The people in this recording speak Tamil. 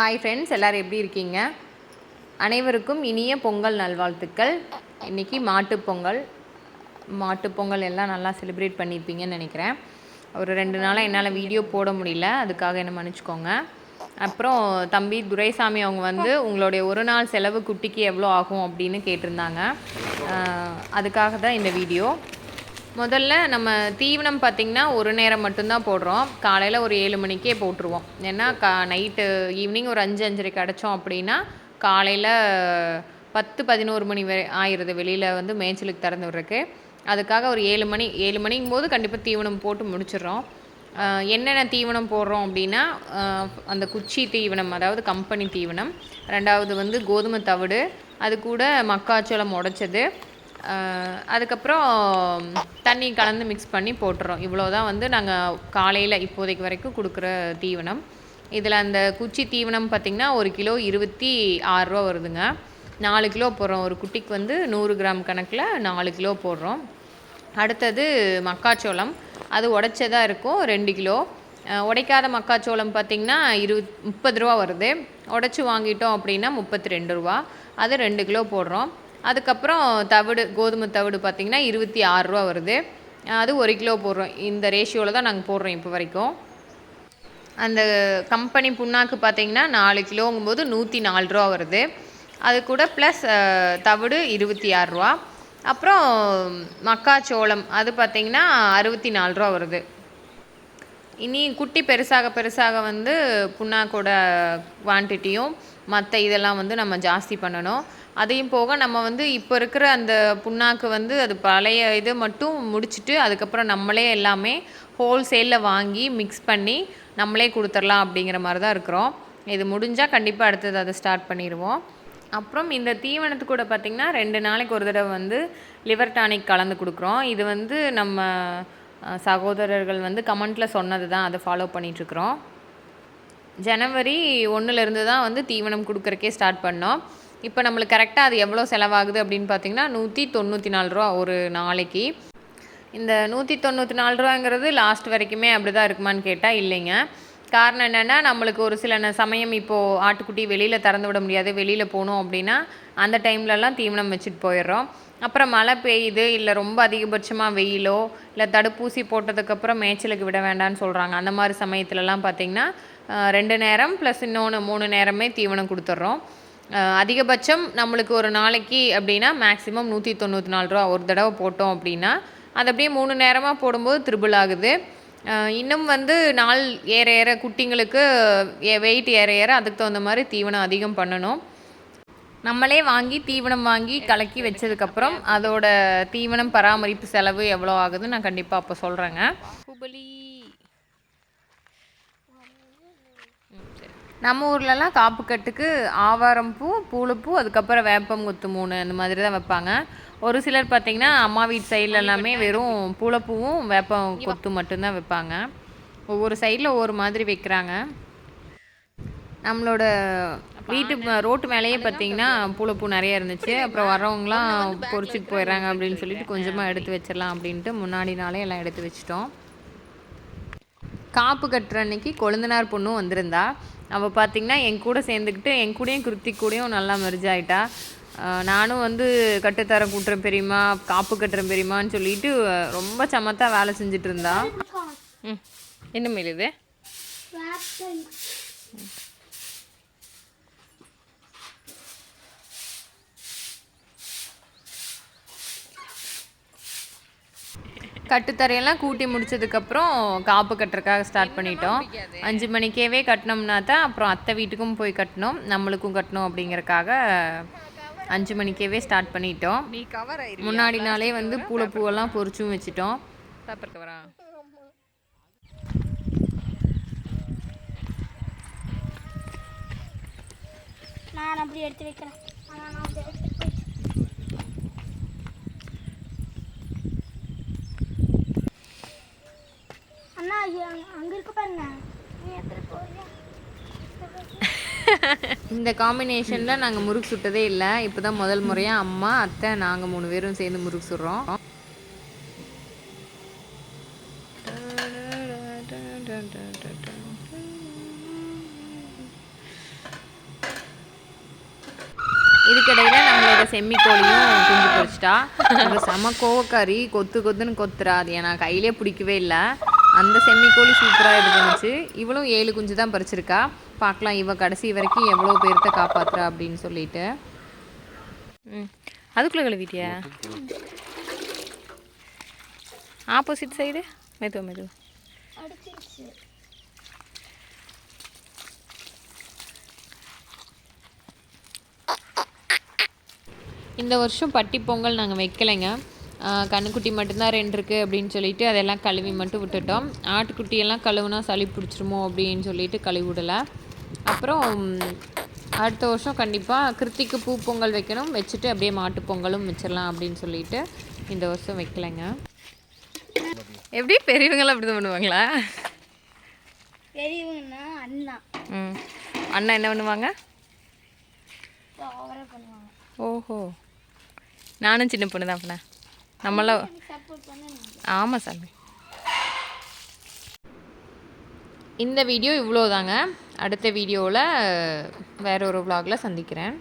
ஹாய் ஃப்ரெண்ட்ஸ் எல்லோரும் எப்படி இருக்கீங்க? அனைவருக்கும் இனிய பொங்கல் நல்வாழ்த்துக்கள். இன்றைக்கி மாட்டுப்பொங்கல் மாட்டுப்பொங்கல் மாட்டுப் பொங்கல் எல்லாம் நல்லா செலிப்ரேட் பண்ணியிருப்பீங்கன்னு நினைக்கிறேன். ஒரு ரெண்டு நாளாக என்னால் வீடியோ போட முடியல. அதுக்காக என்ன மன்னிச்சுக்கோங்க. அப்புறம் தம்பி துரைசாமி அவங்க வந்து உங்களுடைய ஒரு நாள் செலவு குட்டிக்கு எவ்வளோ ஆகும் அப்படின்னு கேட்டிருந்தாங்க. அதுக்காக தான் இந்த வீடியோ முதல்ல நம்ம தீவனம் பார்த்திங்கன்னா ஒரு நேரம் மட்டும்தான் போடுறோம். காலையில் ஒரு ஏழு மணிக்கே போட்டுருவோம். ஏன்னா கா நைட்டு ஈவினிங் ஒரு அஞ்சு அஞ்சரைக்கு அடைச்சோம் அப்படின்னா காலையில் பத்து பதினோரு மணி வரை ஆயிடுது வெளியில் வந்து மேய்ச்சலுக்கு திறந்து விட்றக்கு அதுக்காக ஒரு ஏழு மணி ஏழு மணிங்கும் போது கண்டிப்பாக தீவனம் போட்டு முடிச்சிடுறோம். என்னென்ன தீவனம் போடுறோம் அப்படின்னா அந்த குச்சி தீவனம் அதாவது கம்பெனி தீவனம். ரெண்டாவது வந்து கோதுமை தவிடு. அது கூட மக்காச்சோளம் உடைச்சது. அதுக்கப்புறம் தண்ணி கலந்து மிக்ஸ் பண்ணி போட்டுறோம். இவ்வளோ தான் வந்து நாங்கள் காலையில் இப்போதைக்கு வரைக்கும் கொடுக்குற தீவனம். இதில் அந்த குச்சி தீவனம் பார்த்திங்கன்னா ஒரு கிலோ இருபத்தி ஆறுரூவா வருதுங்க. நாலு கிலோ போடுறோம். ஒரு குட்டிக்கு வந்து நூறு கிராம் கணக்கில் நாலு கிலோ போடுறோம். அடுத்தது மக்காச்சோளம். அது உடைச்சதாக இருக்கும் ரெண்டு கிலோ. உடைக்காத மக்காச்சோளம் பார்த்திங்கன்னா இரு முப்பது ரூபா வருது. உடச்சி வாங்கிட்டோம் அப்படின்னா முப்பத்தி ரெண்டு ரூபா. அது ரெண்டு கிலோ போடுறோம். அதுக்கப்புறம் தவிடு கோதுமை தவிடு பார்த்திங்கன்னா இருபத்தி ஆறுரூவா வருது. அது ஒரு கிலோ போடுறோம். இந்த ரேஷியோவில் தான் நாங்கள் போடுறோம் இப்போ வரைக்கும். அந்த கம்பெனி புண்ணாக்கு பார்த்தீங்கன்னா நாலு கிலோங்கும்போது நூற்றி நாலு ரூபா வருது. அது கூட ப்ளஸ் தவிடு இருபத்தி ஆறுரூவா அப்புறம் மக்காச்சோளம் அது பார்த்தீங்கன்னா அறுபத்தி நாலு ரூபா வருது. இனி குட்டி பெருசாக பெருசாக வந்து புண்ணாக்கோட குவான்டிட்டியும் மற்ற இதெல்லாம் வந்து நம்ம ஜாஸ்தி பண்ணணும். அதையும் போக நம்ம வந்து இப்போ இருக்கிற அந்த புண்ணாக்கு வந்து அது பழைய இது மட்டும் முடிச்சுட்டு அதுக்கப்புறம் நம்மளே எல்லாமே ஹோல்சேலில் வாங்கி மிக்ஸ் பண்ணி நம்மளே கொடுத்துர்லாம் அப்படிங்கிற மாதிரி தான் இருக்கிறோம். இது முடிஞ்சால் கண்டிப்பாக அடுத்தது அதை ஸ்டார்ட் பண்ணிடுவோம். அப்புறம் இந்த தீவனத்து கூட பார்த்திங்கன்னா ரெண்டு நாளைக்கு ஒரு தடவை வந்து லிவர் டானிக் கலந்து கொடுக்குறோம். இது வந்து நம்ம சகோதரர்கள் வந்து கமெண்ட்டில் சொன்னது தான் அதை ஃபாலோ பண்ணிகிட்ருக்குறோம் ஜனவரி ஒன்றுலேருந்து தான் வந்து தீவனம் கொடுக்குறக்கே ஸ்டார்ட் பண்ணோம். இப்போ நம்மளுக்கு கரெக்டாக அது எவ்வளோ செலவாகுது அப்படின்னு பார்த்தீங்கன்னா நூற்றி தொண்ணூற்றி நாலு ரூபா ஒரு நாளைக்கு. இந்த நூற்றி தொண்ணூற்றி நாலு ரூபாங்கிறது லாஸ்ட் வரைக்குமே அப்படி தான் இருக்குமான்னு கேட்டால் இல்லைங்க. காரணம் என்னென்னா நம்மளுக்கு ஒரு சில சமயம் இப்போது ஆட்டுக்குட்டி வெளியில் திறந்து விட முடியாது. வெளியில் போகணும் அப்படின்னா அந்த டைம்லலாம் தீவனம் வச்சுட்டு போயிடுறோம். அப்புறம் மழை பெய்யுது இல்லை ரொம்ப அதிகபட்சமாக வெயிலோ இல்லை தடுப்பூசி போட்டதுக்கப்புறம் மேய்ச்சலுக்கு விட வேண்டாம்னு சொல்கிறாங்க அந்த மாதிரி சமயத்துலலாம் பார்த்திங்கன்னா ரெண்டு நேரம் ப்ளஸ் இன்னொன்று மூணு நேரமே தீவனம் கொடுத்துட்றோம். அதிகபட்சம் நம்மளுக்கு ஒரு நாளைக்கு அப்படின்னா மேக்ஸிமம் நூற்றி தொண்ணூற்றி நாலு ரூபா. ஒரு தடவை போட்டோம் அப்படின்னா அது அப்படியே மூணு நேரமாக போடும்போது த்ரிபிள் ஆகுது. இன்னும் வந்து நாள் ஏற ஏற குட்டிங்களுக்கு வெயிட் ஏற ஏற அதுக்கு தகுந்த மாதிரி தீவனம் அதிகம் பண்ணணும். நம்மளே வாங்கி தீவனம் வாங்கி கலக்கி வச்சதுக்கப்புறம் அதோட தீவனம் பராமரிப்பு செலவு எவ்வளோ ஆகுதுன்னு நான் கண்டிப்பாக அப்போ சொல்கிறேங்க நம்ம ஊர்லலாம் காப்பு கட்டுக்கு ஆவாரம் பூ பூளைப்பூ அதுக்கப்புறம் வேப்பம் கொத்து மூணு அந்த மாதிரி தான் வைப்பாங்க. ஒரு சிலர் பார்த்தீங்கன்னா அம்மா வீட்டு சைடில் எல்லாமே வெறும் பூளைப்பூவும் வேப்பம் கொத்து மட்டும்தான் வைப்பாங்க. ஒவ்வொரு சைடில் ஒவ்வொரு மாதிரி வைக்கிறாங்க. நம்மளோட வீட்டு ரோட்டு மேலேயே பார்த்தீங்கன்னா பூளைப்பூ நிறைய இருந்துச்சு. அப்புறம் வரவங்களாம் பொறிச்சிட்டு போயிடுறாங்க அப்படின்னு சொல்லிட்டு கொஞ்சமாக எடுத்து வச்சிடலாம் அப்படின்ட்டு முன்னாடி நாளே எல்லாம் எடுத்து வச்சிட்டோம். காப்பு கட்டுற அன்னைக்கு கொழுந்தனார் பொண்ணும் வந்திருந்தா. அவள் பார்த்தீங்கன்னா என் கூட சேர்ந்துக்கிட்டு என் கூடயும் கிருத்தி கூடயும் நல்லா மெர்ஜ் ஆயிட்டா. ஆஹ் நானும் வந்து கட்டுத்தரம் கூட்டுறேன் பெரியம்மா காப்பு கட்டுறேன் பெரியம்மான்னு சொல்லிட்டு ரொம்ப சமத்தா வேலை செஞ்சுட்டு இருந்தா. ம். என்ன மேல் இது? கட்டுத்தரையெல்லாம் கூட்டி முடிச்சதுக்கப்புறம் காப்பு கட்டுறதுக்காக ஸ்டார்ட் பண்ணிட்டோம். அஞ்சு மணிக்கேவே கட்டினோம்னா தான் அப்புறம் அத்தை வீட்டுக்கும் போய் கட்டணும். நம்மளுக்கும் கட்டணும் அப்படிங்கறக்காக அஞ்சு மணிக்கேவே ஸ்டார்ட் பண்ணிட்டோம். முன்னாடி நாளே வந்து பூளை பூவெல்லாம் பொரிச்சும் வச்சுட்டோம். நான் அப்படி எடுத்து வைக்கிறேன். இந்த காம்பினேஷனில் நாங்கள் முறுக்கு சுட்டதே இல்லை. இப்போ தான் முதல் முறையாக அம்மா அத்தை நாங்கள் மூணு பேரும் சேர்ந்து முறுக்கு சுடுறோம். இதுக்கிடையில் நம்மளோட செம்மிக்கோழியும் குஞ்சு பொறிச்சிட்டா அது செம கோவக்காரி கொத்து கொத்துன்னு கொத்துறா அது நான் கையிலே பிடிக்கவே இல்லை. அந்த செம்மிக்கோழி சூப்பராக இது பண்ணுச்சு இவளும் ஏழு குஞ்சு தான் பறிச்சிருக்கா. பார்க்கலாம் இவ கடைசி வரைக்கும் எவ்வளோ பேர்த்த காப்பாத்துறா அப்படின்னு சொல்லிட்டு. ம். அதுக்குள்ளே கழுவிட்டியா? Opposite side? மெதுவா மெதுவா. இந்த வருஷம் பட்டி பொங்கல் நாங்கள் வைக்கலைங்க. கண்ணுக்குட்டி மட்டும்தான் ரெண்டு இருக்குது அப்படின்னு சொல்லிட்டு அதெல்லாம் கழுவி மட்டும் விட்டுட்டோம். ஆட்டுக்குட்டியெல்லாம் கழுவுனா சளி பிடிச்சிருமோ அப்படின்னு சொல்லிட்டு கழுவி விடலை அப்புறம் அடுத்த வருஷம் கண்டிப்பாக கிருத்திக்கு பூ பொங்கல் வைக்கணும். வச்சுட்டு அப்படியே மாட்டு பொங்கலும் வச்சிடலாம் அப்படின்னு சொல்லிட்டு இந்த வருஷம் வைக்கலைங்க. எப்படி? பெரியவங்களாம் அப்படி தான் பண்ணுவாங்களா? பெரியவங்கன்னா அண்ணா. ம். அண்ணா என்ன பண்ணுவாங்க? ஓஹோ. நானும் சின்ன பொண்ணு தான் பண்ணேன் நம்மளாம் ஆமாம் சாமி. இந்த வீடியோ இவ்வளோதாங்க அடுத்த வீடியோவில் வேற ஒரு vlogல சந்திக்கிறேன்.